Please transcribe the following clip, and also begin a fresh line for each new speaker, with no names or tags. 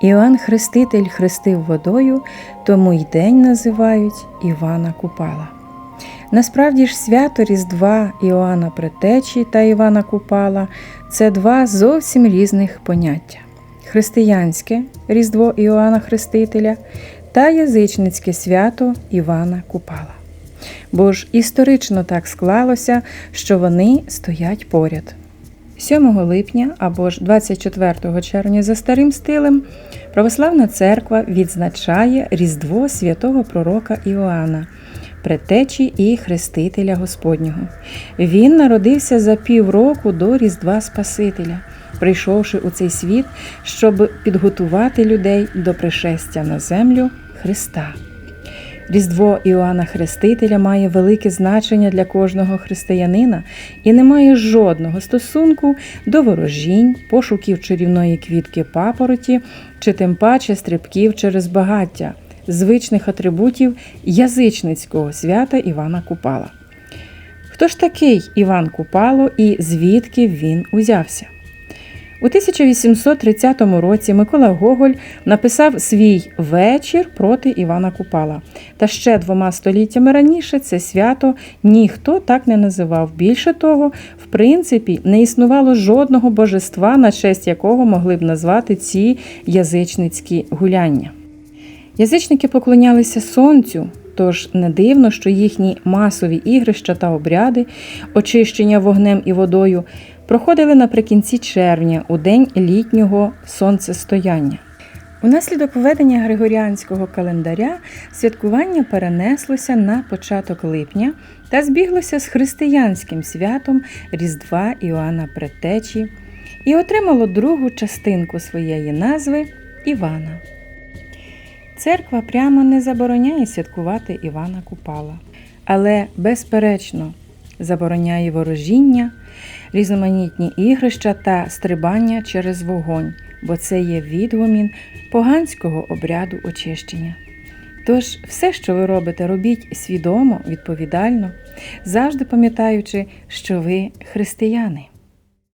Іоанн Хреститель хрестив водою, тому й день називають Івана Купала. Насправді ж свято Різдва Іоанна Претечі та Івана Купала це два зовсім різних поняття: християнське Різдво Іоанна Хрестителя та язичницьке свято Івана Купала. Бо ж історично так склалося, що вони стоять поряд. 7 липня або ж 24 червня за старим стилем Православна церква відзначає Різдво святого пророка Іоанна, предтечі і хрестителя Господнього. Він народився за півроку до Різдва Спасителя, прийшовши у цей світ, щоб підготувати людей до пришестя на землю Христа. Різдво Іоанна Хрестителя має велике значення для кожного християнина і не має жодного стосунку до ворожінь, пошуків чарівної квітки папороті чи тим паче стрибків через багаття, звичних атрибутів язичницького свята Івана Купала. Хто ж такий Іван Купало і звідки він узявся? У 1830 році Микола Гоголь написав свій вечір проти Івана Купала. Та ще двома століттями раніше це свято ніхто так не називав. Більше того, в принципі, не існувало жодного божества, на честь якого могли б назвати ці язичницькі гуляння. Язичники поклонялися сонцю. Тож не дивно, що їхні масові ігрища та обряди, очищення вогнем і водою, проходили наприкінці червня, у день літнього сонцестояння. Унаслідок введення григоріанського календаря святкування перенеслося на початок липня та збіглося з християнським святом Різдва Іоанна Предтечі і отримало другу частинку своєї назви Івана. Церква прямо не забороняє святкувати Івана Купала, але, безперечно, забороняє ворожіння, різноманітні ігрища та стрибання через вогонь, бо це є відгомін поганського обряду очищення. Тож, все, що ви робите, робіть свідомо, відповідально, завжди пам'ятаючи, що ви християни.